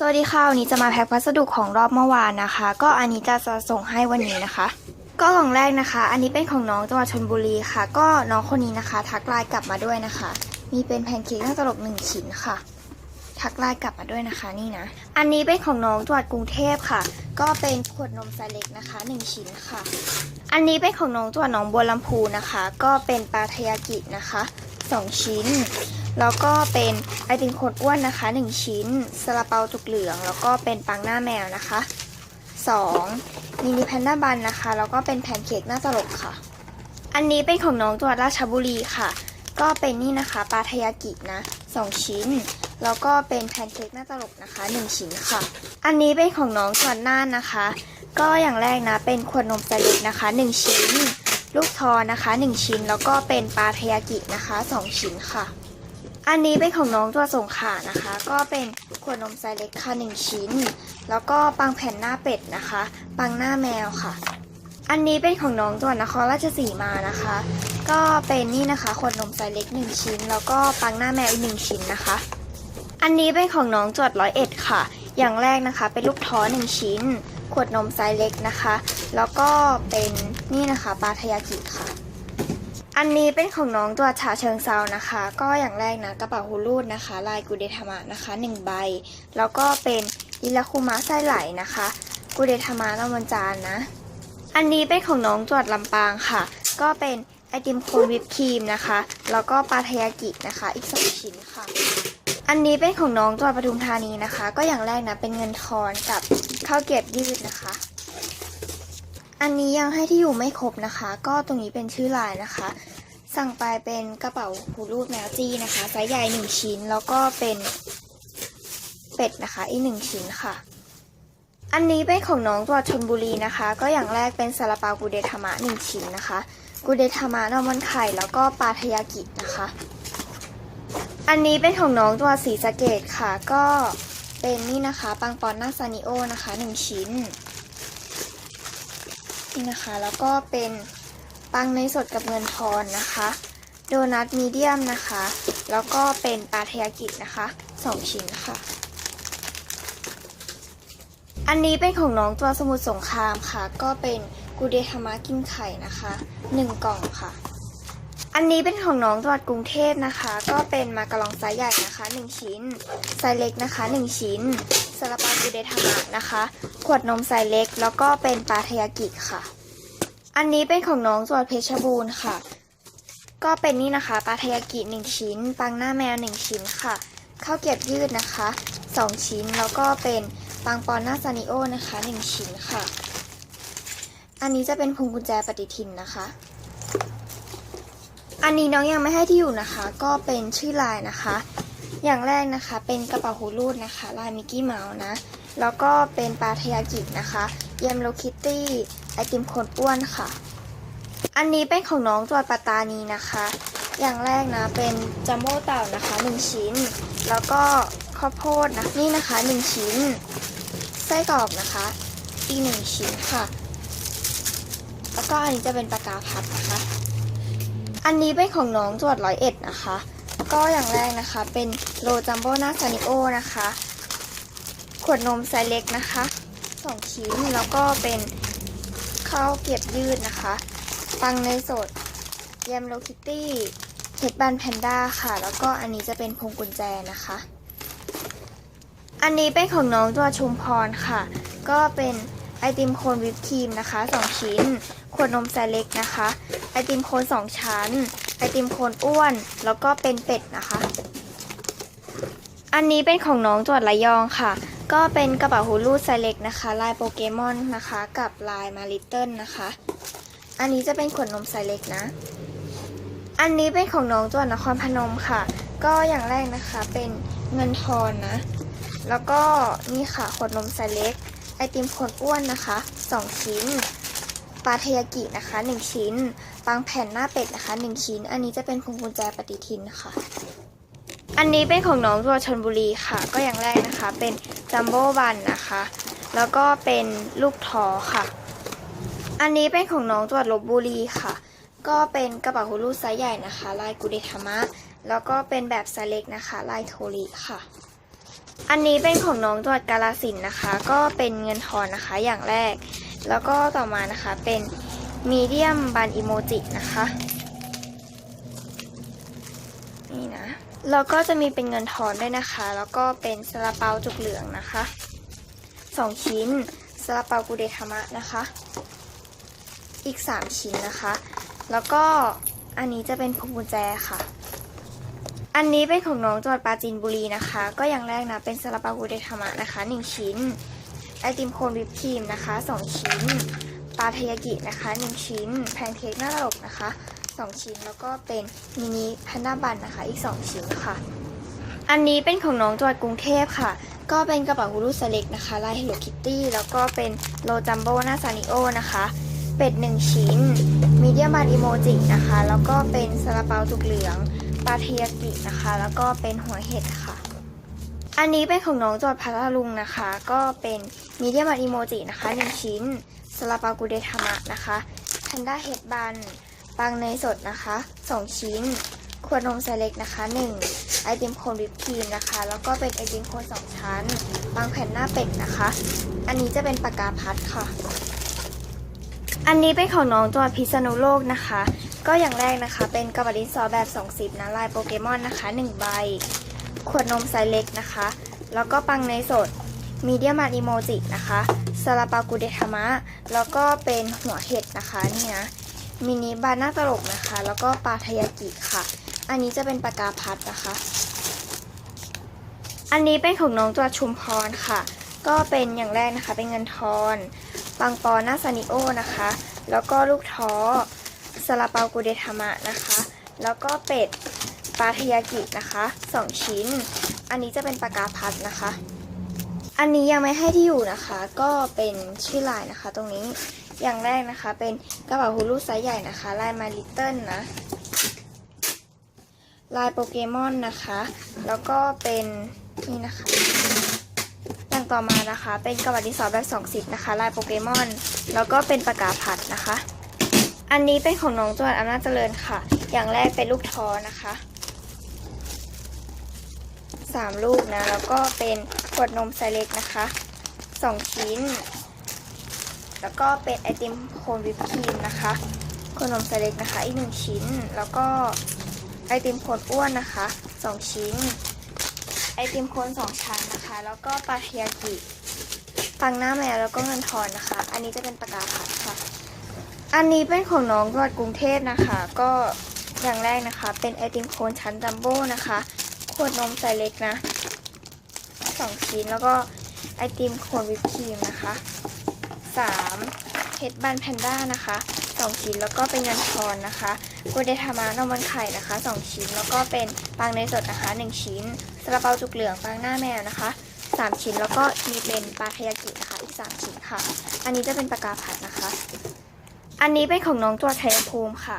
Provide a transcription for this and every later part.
สวัสดีค่ะวันนี้จะมาแพ็คพัสดุของรอบเมื่อวานนะคะ ก็อันนี้จะส่งให้วันนี้นะคะ ก็กล่องแรกนะคะ อันนี้เป็นของน้องจังหวัดชลบุรีค่ะ ก็น้องคนนี้นะคะ ทักไลน์กลับมาด้วยนะคะ มีเป็นแพนเค้กน่าตลกหนึ่งชิ้นค่ะ ทักไลน์กลับมาด้วยนะคะนี่นะ อันนี้เป็นของน้องจังหวัดกรุงเทพค่ะ ก็เป็นขวดนมไซเล็กนะคะหนึ่งชิ้นค่ะ อันนี้เป็นของน้องจังหวัดหนองบัวลำพูนะคะ ก็เป็นปลาทยากินะคะสองชิ้น แล้วก็เป็นไอติมคนอ้วนนะคะ 1 ชิ้นซาลาเปาจุกเหลือง แล้วก็เป็นปังหน้าแมวนะคะ 2 มินิแพนด้าบันนะคะ แล้วก็เป็นแพนเค้กหน้าตลกค่ะ อันนี้เป็นของน้องจังหวัดราชบุรีค่ะ ก็เป็นนี่นะคะปลาทยากินะ 2 ชิ้น แล้วก็เป็นแพนเค้กหน้าตลกนะคะ 1 ชิ้นค่ะ อันนี้เป็นของน้องจังหวัดน่านนะคะ ก็อย่างแรกนะเป็นขวดนมไซเล็กนะคะ 1 ชิ้นลูกทอนะคะ 1 ชิ้นแล้วก็เป็นปลาทยากินะคะ 2 ชิ้นค่ะ อันนี้เป็นของน้องตัวสงขานะคะ ก็เป็นขวดนมไซส์เล็กค่ะหนึ่งชิ้น แล้วก็ปังแผ่นหน้าเป็ดนะคะ ปังหน้าแมวค่ะ อันนี้เป็นของน้องตัวนครราชสีมานะคะ ก็เป็นนี่นะคะขวดนมไซส์เล็กหนึ่งชิ้น แล้วก็ปังหน้าแมวอีกหนึ่งชิ้นนะคะ อันนี้เป็นของน้องจวดร้อยเอ็ดค่ะ อย่างแรกนะคะ เป็นลูกท้อหนึ่งชิ้น ขวดนมไซส์เล็กนะคะ แล้วก็เป็นนี่นะคะปลาทยากิค่ะ อันนี้เป็นของน้องตัวฉาเชิงเซานะคะ ก็อย่างแรกนะกระเป๋าฮูรูดนะคะ ลายกูเดทามะนะคะ1ใบ แล้วก็เป็นอิลาคุมะไส้ไหลนะคะ กูเดทามะนำวันจานนะ อันนี้เป็นของน้องจวดลำปางค่ะ ก็เป็นไอติมโคนวิปครีมนะคะ แล้วก็ปาทยากินะคะ อีกสองชิ้นค่ะ อันนี้เป็นของน้องจวดปทุมธานีนะคะ ก็อย่างแรกนะเป็นเงินทอนกับข้าวเกรียบยืดนะคะ อันนี้ยังให้ที่อยู่ไม่ครบนะคะ ก็ตรงนี้เป็นชื่อลายนะคะ สั่งไปเป็นกระเป๋าหูรูดแมวจี้นะคะไซส์ใหญ่หนึ่งชิ้น แล้วก็เป็นเป็ดนะคะ อีกหนึ่งชิ้นค่ะ อันนี้เป็นของน้องตัวชนบุรีนะคะ ก็อย่างแรกเป็นซาลาเปากูเดทามะหนึ่งชิ้นนะคะกูเดทามะนอมันไข่แล้วก็ปลาทยากินะคะ อันนี้เป็นของน้องตัวสีสะเกตค่ะ ก็เป็นนี่นะคะ ปังปอนหน้าซานิโอนะคะหนึ่งชิ้น นะคะ แล้วก็เป็นปังในสดกับเงินทอนนะคะ โดนัทมีเดียมนะคะ แล้วก็เป็นปลาเทยากินะคะสองชิ้นค่ะ อันนี้เป็นของน้องตัวสมุทรสงครามค่ะ ก็เป็นกูเดทามากินไข่นะคะหนึ่งกล่องค่ะ อันนี้เป็นของน้องจังหวัดกรุงเทพนะคะ ก็เป็นมากระลองไซส์ใหญ่นะคะหนึ่งชิ้น ไซส์เล็กนะคะหนึ่งชิ้นซาลาเปากูเดทามะนะคะ ขวดนมไซส์เล็ก แล้วก็เป็นปลาทยากิค่ะ อันนี้เป็นของน้องจังหวัดเพชรบูรณ์ค่ะ ก็เป็นนี่นะคะปลาทยากิหนึ่งชิ้น ปังหน้าแมวหนึ่งชิ้นค่ะ ข้าวเกรียบยืดนะคะสองชิ้น แล้วก็เป็นปังปอนหน้าซานิโอนะคะหนึ่งชิ้นค่ะ อันนี้จะเป็นพวงกุญแจปฏิทินนะคะ อันนี้น้องยังไม่ให้ที่อยู่นะคะ ก็เป็นชื่อลายนะคะ อย่างแรกนะคะ เป็นกระเป๋าหูรูดนะคะ ลายมิกกี้เมาส์นะ แล้วก็เป็นปลาทยากินะคะเยมโลคิตตี้ไอติมคนอ้วนค่ะ อันนี้เป็นของน้องจังหวัดปัตานีนะคะ อย่างแรกนะเป็นจัมโบ้เต่านะคะหนึ่งชิ้น แล้วก็ข้าวโพดนะนี่นะคะหนึ่งชิ้น ไส้กรอกนะคะ อีกหนึ่งชิ้นค่ะ แล้วก็อันนี้จะเป็นปากกาพับนะคะ อันนี้เป็นของน้องจังหวัดร้อยเอ็ดนะคะ ก็อย่างแรกนะคะเป็นโลจัมโบ้นาซานิโอนะคะ ขวดนมไซส์เล็กนะคะสองชิ้นแล้วก็เป็นข้าวเกียบยืดนะคะ ปังเนสดแยมโลคิตตี้เห็ดบันแพนด้าค่ะ แล้วก็อันนี้จะเป็นพวงกุญแจนะคะ อันนี้เป็นของน้องตัวชุมพรค่ะ ก็เป็นไอติมโคนวิปครีมนะคะสองชิ้น ขวดนมไซส์เล็กนะคะ ติมโคนสองชั้น ไอติมโคนอ้วน แล้วก็เป็นเป็ดนะคะ อันนี้เป็นของน้องจวัดระยองค่ะ ก็เป็นกระเป๋าหูรูไซเล็กนะคะ ลายโปเกมอนนะคะ กับลายมาริเติลนะคะ อันนี้จะเป็นขวดนมไซเล็กนะ อันนี้เป็นของน้องจวัดนครพนมค่ะ ก็อย่างแรกนะคะเป็นเงินทอนนะ แล้วก็นี่ค่ะขวดนมไซเล็ก ไอติมโคนอ้วนนะคะสองชิ้น ลาเทยากินะคะหนึ่งชิ้นปังแผ่นหน้าเป็ดนะคะหนึ่งชิ้น อันนี้จะเป็นพวงกุญแจปฏิทินค่ะ อันนี้เป็นของน้องตัวชนบุรีค่ะ ก็อย่างแรกนะคะ เป็นจัมโบ้บันนะคะ แล้วก็เป็นลูกทอค่ะ อันนี้เป็นของน้องจังหวัดลบบุรีค่ะ ก็เป็นกระเป๋าฮูรูไซส์ใหญ่นะคะ ลายกุเดทามะ แล้วก็เป็นแบบไซส์เล็กนะคะ ลายโทริค่ะอันนี้เป็นของน้องจังหวัดกาลสินนะคะ ก็เป็นเงินทอนนะคะอย่างแรก แล้วก็ต่อมานะคะเป็นมีเดียมบันอิโมจินะคะนี่นะแล้วก็จะมีเป็นเงินทอนด้วยนะคะ แล้วก็เป็นซาลาเปาจุกเหลืองนะคะสองชิ้นซาลาเปากุเดทามะนะคะ อีกสามชิ้นนะคะ แล้วก็อันนี้จะเป็นพวงกุญแจค่ะ อันนี้เป็นของน้องจังหวัดปราจีนบุรีนะคะ ก็อย่างแรกนะเป็นซาลาเปากุเดทามะนะคะหนึ่งชิ้น ไอติมโคนวิปครีมนะคะสองชิ้น ปลาเทยากินะคะหนึ่งชิ้น แพนเค้กหน้าตลกนะคะสองชิ้น แล้วก็เป็นมินิแพนด้าบันนะคะ อีกสองชิ้นค่ะ อันนี้เป็นของน้องจังหวัดกรุงเทพค่ะ ก็เป็นกระเป๋าฮูลูสเล็กนะคะ ลาย Hello Kitty แล้วก็เป็นโลจัมโบ้หน้าซานิโอนะคะ เป็ดหนึ่งชิ้น มีเดียมบันอิโมจินะคะ แล้วก็เป็นซาลาเปาจุกเหลือง ปลาเทยากินะคะ แล้วก็เป็นหัวเห็ดค่ะ อันนี้เป็นของน้องจอดพัทลุงนะคะ ก็เป็นมีเดียมบันอิโมจินะคะหนึ่งชิ้นซาลาปากุเดทามะนะคะแพนด้าเฮดบันปังเนยสดนะคะสองชิ้น ขวดนมไซเล็กนะคะหนึ่งไอติมโคนวิปครีมนะคะ แล้วก็เป็นไอติมโคนสองชั้นบางแผ่นหน้าเป็ดนะคะ อันนี้จะเป็นปากกาพัดค่ะ อันนี้เป็นของน้องจังหวัดพิษณุโลกนะคะ ก็อย่างแรกนะคะ เป็นกระบะดินสอแบบ20นะลายโปเกมอนนะคะ1ใบ ขวดนมไซส์เล็กนะคะ แล้วก็ปังเนสดมีเดียมาอิโมจินะคะซาลาปากุเดทามะ แล้วก็เป็นหัวเห็ดนะคะนี่นะ มินิบาน่าตลกนะคะ แล้วก็ปลาทายากิค่ะ อันนี้จะเป็นปากกาพัดนะคะ อันนี้เป็นของน้องตัวชุมพรค่ะ ก็เป็นอย่างแรกนะคะ เป็นเงินทอนปังปอหน้าซานิโอนะคะ แล้วก็ลูกท้อซาลาเปากุเดทามะนะคะ แล้วก็เป็ด ปลาทยากินะคะสองชิ้น อันนี้จะเป็นปากาพัดนะคะ อันนี้ยังไม่ให้ที่อยู่นะคะ ก็เป็นชื่อลายนะคะ ตรงนี้อย่างแรกนะคะเป็นกระเป๋าฮูลูไซส์ใหญ่นะคะ ลายมาลิตเติ้ลนะ ลายโปเกมอนนะคะ แล้วก็เป็นนี่นะคะอย่างต่อมานะคะ เป็นกระดาษดินสอแบบสองสิบนะคะ ลายโปเกมอน แล้วก็เป็นปากกาผัดนะคะ อันนี้เป็นของน้องจังหวัดอำนาจเจริญค่ะ อย่างแรกเป็นลูกท้อนะคะ สามลูกนะ แล้วก็เป็นขวดนมไซส์เล็กนะคะสองชิ้น แล้วก็เป็นไอติมโคนวิปครีมนะคะขวดนมไซส์เล็กนะคะ อีกหนึ่งชิ้น แล้วก็ไอติมโคนอ้วนนะคะสองชิ้น ไอติมโคนสองชั้นนะคะ แล้วก็ปลาเทียกิปังหน้าแมวแล้วก็เงินทอนนะคะ อันนี้จะเป็นปากกาผัดค่ะ อันนี้เป็นของน้องจังหวัดกรุงเทพนะคะ ก็อย่างแรกนะคะ เป็นไอติมโคนชั้นจัมโบ้นะคะ วดนมใส่เล็กนะสองชิ้นแล้วก็ไอติมโคนวิปครีมนะคะสามเฮดบันแพนด้านะคะสองชิ้นแล้วก็เป็นเงินทอนนะคะกูเดทามานมมันไข่นะคะสองชิ้นแล้วก็เป็นปังเนสดนะคะหนึ่งชิ้นซาลาเปาจุกเหลืองปังหน้าแมวนะคะสามชิ้นแล้วก็มีเป็นปลาทยากินะคะอีกสามชิ้นค่ะ อันนี้จะเป็นปากกาผัดนะคะ อันนี้เป็นของน้องตัวไทยภูมิค่ะ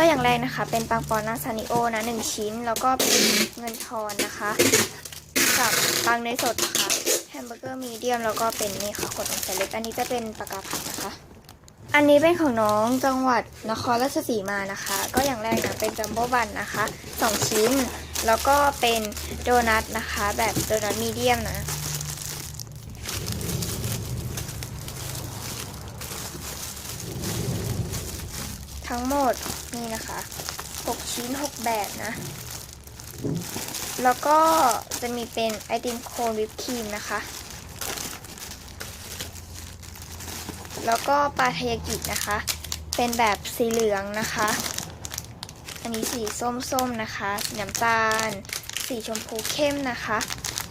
ก็อย่างแรกนะคะ เป็นปังปอนนาซานิโอนะหนึ่งชิ้น แล้วก็เป็นเงินทอนนะคะ กับปังเนยสดค่ะแฮมเบอร์เกอร์มีเดียมแล้วก็เป็นนี่ค่ะขวดนมใส่เล็ก อันนี้จะเป็นปากกาผัดนะคะ อันนี้เป็นของน้องจังหวัดนครราชสีมานะคะ ก็อย่างแรกนะเป็นจัมโบ้บันนะคะสองชิ้น แล้วก็เป็นโดนัทนะคะ แบบโดนัทมีเดียมนะทั้งหมด นี่นะคะ6ชิ้น 6 แบบนะ แล้วก็จะมีเป็นไอติมโคนวิปครีมนะคะ แล้วก็ปลาทยากินะคะ เป็นแบบสีเหลืองนะคะ อันนี้สีส้มๆนะคะ สีน้ำตาล สีชมพูเข้มนะคะ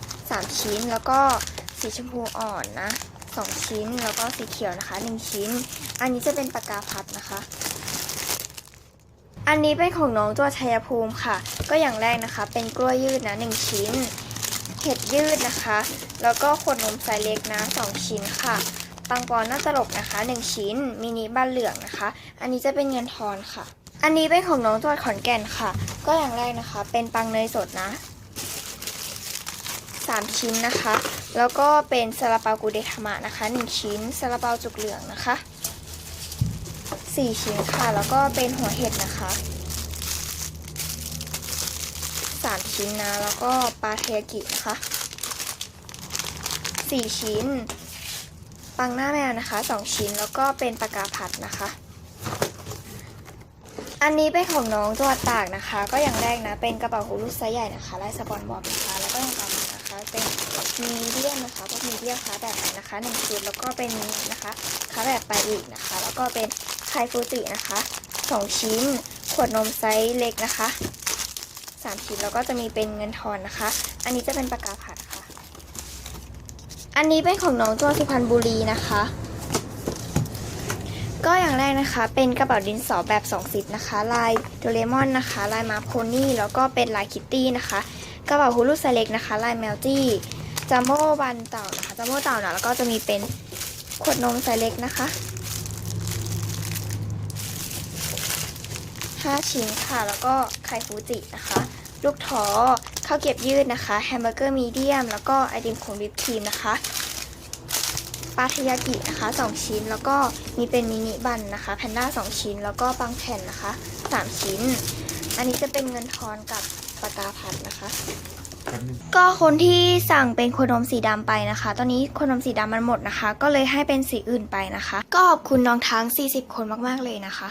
3 ชิ้น แล้วก็สีชมพูอ่อนนะ 2 ชิ้น แล้วก็สีเขียวนะคะ 1 ชิ้น อันนี้จะเป็นปากกาพัดนะคะ อันนี้เป็นของน้องตัวชัยภูมิค่ะ ก็อย่างแรกนะคะ เป็นกล้วยยืดนะหนึ่งชิ้น เห็ดยืดนะคะ แล้วก็ขวดนมไซส์เล็กนะสองชิ้นค่ะ ปังปอนหน้าตลกนะคะหนึ่งชิ้น มินิบ้านเหลืองนะคะ อันนี้จะเป็นเงินทอนค่ะ อันนี้เป็นของน้องตัวขอนแก่นค่ะ ก็อย่างแรกนะคะ เป็นปังเนยสดนะสามชิ้นนะคะ แล้วก็เป็นซาลาเปากูเดทามะนะคะหนึ่งชิ้นซาลาเปาจุกเหลืองนะคะ สี่ชิ้นค่ะ แล้วก็เป็นหัวเห็ดนะคะสามชิ้นนะ แล้วก็ปลาเทยากินะคะ 4 ชิ้น ปังหน้าแมวนะคะ 2 ชิ้น แล้วก็เป็นปากกาผัดนะคะ อันนี้เป็นของน้องจังหวัดตากนะคะ ก็อย่างแรกนะ เป็นกระเป๋าหูลูกไซส์ใหญ่นะคะลายสปอนบอบนะคะ แล้วก็อย่างต่อมานะคะ เป็นมีเดียมนะคะพวกมีเดียมคะแบบไหนนะคะหนึ่งชุดแล้วก็เป็นนี้นะคะคะแบบไปอีกนะคะ แล้วก็เป็น ไคฟูจินะคะสองชิ้น ขวดนมไซส์เล็กนะคะสามชิ้นแล้วก็จะมีเป็นเงินทอนนะคะ อันนี้จะเป็นปากกาผัดค่ะ อันนี้เป็นของน้องจังหวัดสุพรรณบุรีนะคะ ก็อย่างแรกนะคะ เป็นกระเป๋าดินสอแบบ2ซิปนะคะ ลายโดเรมอนนะคะ ลายมาโพนี่ แล้วก็เป็นลายคิตตี้นะคะ กระเป๋าฮูลูไซเล็กนะคะ ลายแมวจี้จัมโบ้บันเต่านะคะจัมโบ้เต่านะแล้วก็จะมีเป็นขวดนมไซส์เล็กนะคะ 5 ชิ้นค่ะ แล้วก็ไข่ฟูจินะคะ ลูกท้อข้าวเกรียบยืดนะคะ แฮมเบอร์เกอร์มีเดียม แล้วก็ไอติมโคนวิปครีมนะคะปาทยากินะคะ 2 ชิ้น แล้วก็มีเป็นมินิบันนะคะแพนด้า2 ชิ้น แล้วก็ปังแผ่นนะคะ 3 ชิ้น อันนี้จะเป็นเงินทอนกับปากกาพัดนะคะ ก็คนที่สั่งเป็นโคนมสีดำไปนะคะ ตอนนี้โคนมสีดำมันหมดนะคะ ก็เลยให้เป็นสีอื่นไปนะคะ ก็ขอบคุณน้องทั้ง 40 คนมากๆเลยนะคะ